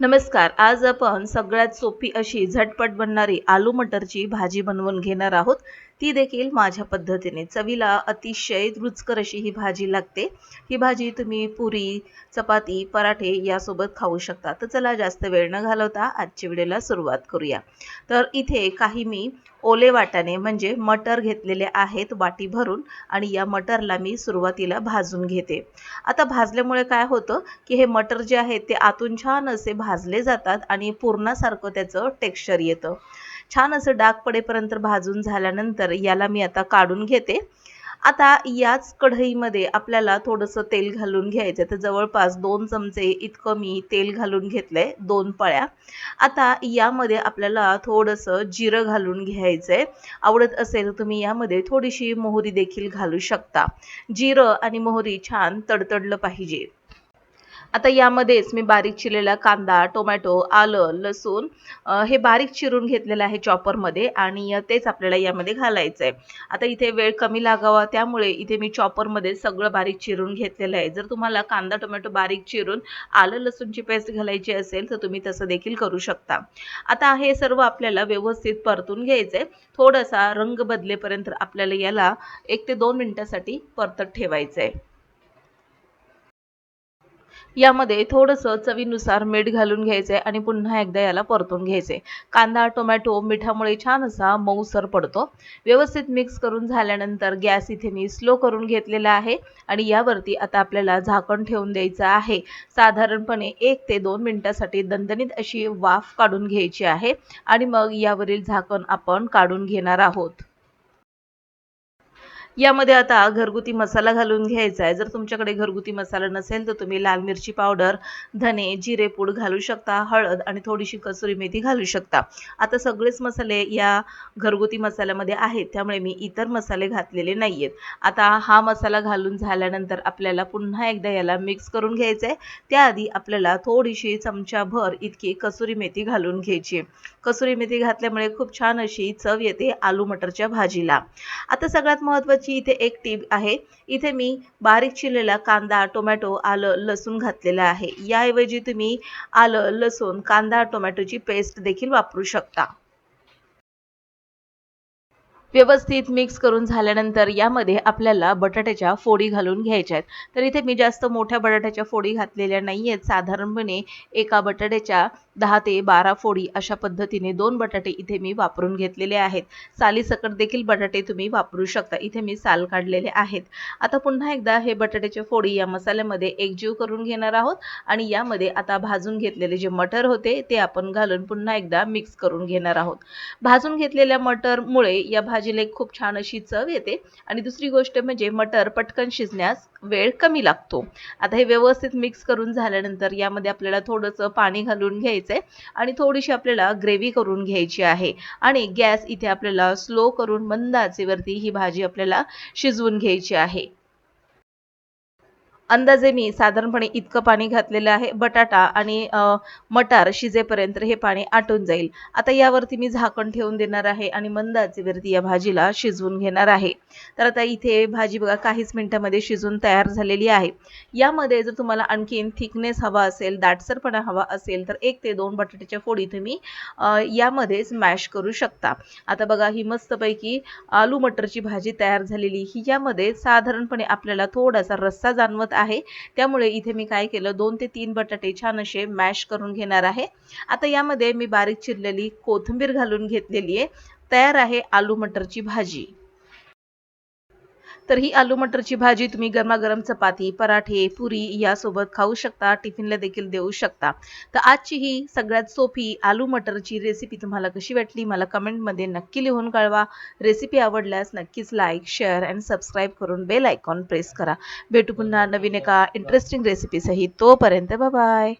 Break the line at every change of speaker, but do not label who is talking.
नमस्कार आज आपण सगळ्यात सोपी अशी झटपट बनणारी आलू मटरची भाजी बनवून घेणार आहोत. ती देखील माझ्या पद्धतीने. चवीला अतिशय रुचकर अशी ही भाजी लागते. ही भाजी तुम्ही पुरी चपाती पराठे यासोबत खाऊ शकता. तर चला जास्त वेळ न घालवता आजच्या व्हिडिओला सुरुवात करूया. तर इथे काही मी ओले वाटाने म्हणजे मटर घेतलेले आहेत वाटी भरून आणि या मटरला मी सुरुवातीला भाजून घेते. आता भाजल्यामुळे काय होतं की हे मटर जे आहेत ते आतून छान असे भाजले जातात आणि पूर्णासारखं त्याचं टेक्स्चर येतं. छान असं डाग पडेपर्यंत भाजून झाल्यानंतर याला मी आता काढून घेते. आता याच कढईमध्ये आपल्याला थोडंसं तेल घालून घ्यायचं तर जवळपास दोन चमचे इतकं मी तेल घालून घेतलं आहे दोन पळ्या. आता यामध्ये आपल्याला थोडंसं जिरं घालून घ्यायचं आहे. आवडत असेल तर तुम्ही यामध्ये थोडीशी मोहरी देखील घालू शकता. जिरं आणि मोहरी छान तडतडलं पाहिजे. आता यामध्येच मी बारीक चिरलेला कांदा टोमॅटो आलं लसूण हे बारीक चिरून घेतलेलं आहे चॉपरमध्ये आणि तेच आपल्याला यामध्ये घालायचं आहे आता इथे वेळ कमी लागावा त्यामुळे इथे मी चॉपरमध्ये सगळं बारीक चिरून घेतलेलं आहे. जर तुम्हाला कांदा टोमॅटो बारीक चिरून आलं लसूणची पेस्ट घालायची असेल तर तुम्ही तसं देखील करू शकता. आता हे सर्व आपल्याला व्यवस्थित परतून घ्यायचं आहे थोडासा रंग बदलेपर्यंत आपल्याला याला एक ते दोन मिनिटासाठी परतत ठेवायचं आहे यामध्ये थोडंसं चवीनुसार मीठ घालून घ्यायचं आहे आणि पुन्हा एकदा याला परतून घ्यायचे कांदा टोमॅटो मिठामुळे छान असा मऊसर पडतो. व्यवस्थित मिक्स करून झाल्यानंतर गॅस इथे मी स्लो करून घेतलेला आहे आणि यावरती आता आपल्याला झाकण ठेवून द्यायचं आहे. साधारणपणे एक ते दोन मिनिटासाठी दणदणीत अशी वाफ काढून घ्यायची आहे आणि मग यावरील झाकण आपण काढून घेणार आहोत. यामध्ये आता घरगुती मसाला घालून घ्यायचा आहे. जर तुमच्याकडे घरगुती मसाला नसेल तर तुम्ही लाल मिरची पावडर धने जिरे पूड घालू शकता हळद आणि थोडीशी कसुरी मेथी घालू शकता. आता सगळेच मसाले या घरगुती मसाल्यामध्ये आहेत त्यामुळे मी इतर मसाले घातलेले नाही आहेत आता हा मसाला घालून झाल्यानंतर आपल्याला पुन्हा एकदा याला मिक्स करून घ्यायचं आहे त्याआधी आपल्याला थोडीशी चमचाभर इतकी कसुरी मेथी घालून घ्यायची. कसुरी मेथी घातल्यामुळे खूप छान अशी चव येते आलू मटरच्या भाजीला. आता सगळ्यात महत्त्वाची इथे एक टीप आहे. इथे मी बारीक चिरलेला कांदा टोमॅटो आलं लसूण घातलेलं आहे. याऐवजी तुम्ही आलं लसूण कांदा टोमॅटोची पेस्ट देखील वापरू शकता. व्यवस्थित मिक्स करून झाल्यानंतर यामध्ये आपल्याला बटाट्याच्या फोडी घालून घ्यायच्या आहेत. तर इथे मी जास्त मोठ्या बटाट्याच्या फोडी घातलेल्या नाही आहेत साधारणपणे एका बटाट्याच्या दहा ते बारा फोडी अशा पद्धतीने दोन बटाटे इथे मी वापरून घेतलेले आहेत. सालीसकट देखील बटाटे तुम्ही वापरू शकता. इथे मी साल काढलेले आहेत. आता पुन्हा एकदा हे बटाट्याच्या फोडी या मसाल्यामध्ये एकजीव करून घेणार आहोत आणि यामध्ये आता भाजून घेतलेले जे मटर होते ते आपण घालून पुन्हा एकदा मिक्स करून घेणार आहोत. भाजून घेतलेल्या मटरमुळे या भाजीला एक खूप छान अशी चव येते. आणि दुसरी गोष्ट म्हणजे मटर पटकन शिजण्यास वेळ कमी लागतो. आता हे व्यवस्थित मिक्स करून झाल्यानंतर यामध्ये आपल्याला थोडंसं पाणी घालून घ्यायचं आहे आणि थोडीशी आपल्याला ग्रेव्ही करून घ्यायची आहे. आणि गॅस इथे आपल्याला स्लो करून मंद आचेवरती ही भाजी आपल्याला शिजवून घ्यायची आहे. अंदाजे मी साधारणपणे इतकं पाणी घातलेलं आहे बटाटा आणि मटार शिजेपर्यंत हे पाणी आटून जाईल. आता यावरती मी झाकण ठेवून देणार आहे आणि मंद आचेवरती या भाजीला शिजवून घेणार आहे. तर आता इथे भाजी बघा काहीच मिनिटामध्ये शिजून तयार झालेली आहे. यामध्ये जर तुम्हाला आणखीन थिकनेस हवा असेल दाटसरपणा हवा असेल तर एक ते दोन बटाट्याच्या फोडी तुम्ही यामध्येच मॅश करू शकता. आता बघा ही मस्तपैकी आलू मटरची भाजी तयार झालेली. ही यामध्ये साधारणपणे आपल्याला थोडासा रस्सा जाणवत आहे. त्यामुळे इथे मी काय केलं दोन ते तीन बटाटे छान असे मॅश करून घेणार आहे. आता यामध्ये मी बारीक चिरलेली कोथिंबीर घालून घेतलेली आहे. तयार आहे आलू मटरची भाजी. तर ही आलू मटरची भाजी तुम्ही गरमागरम चपाती पराठे पुरी यासोबत खाऊ शकता टिफिनला देखील देऊ शकता. तर आजची ही सगळ्यात सोपी आलू मटरची रेसिपी तुम्हाला कशी वाटली मला कमेंटमध्ये नक्की लिहून कळवा. रेसिपी आवडल्यास नक्कीच लाईक शेअर अँड सबस्क्राईब करून बेल आयकॉन प्रेस करा. भेटू पुन्हा नवीन एका इंटरेस्टिंग रेसिपीसही तोपर्यंत बाय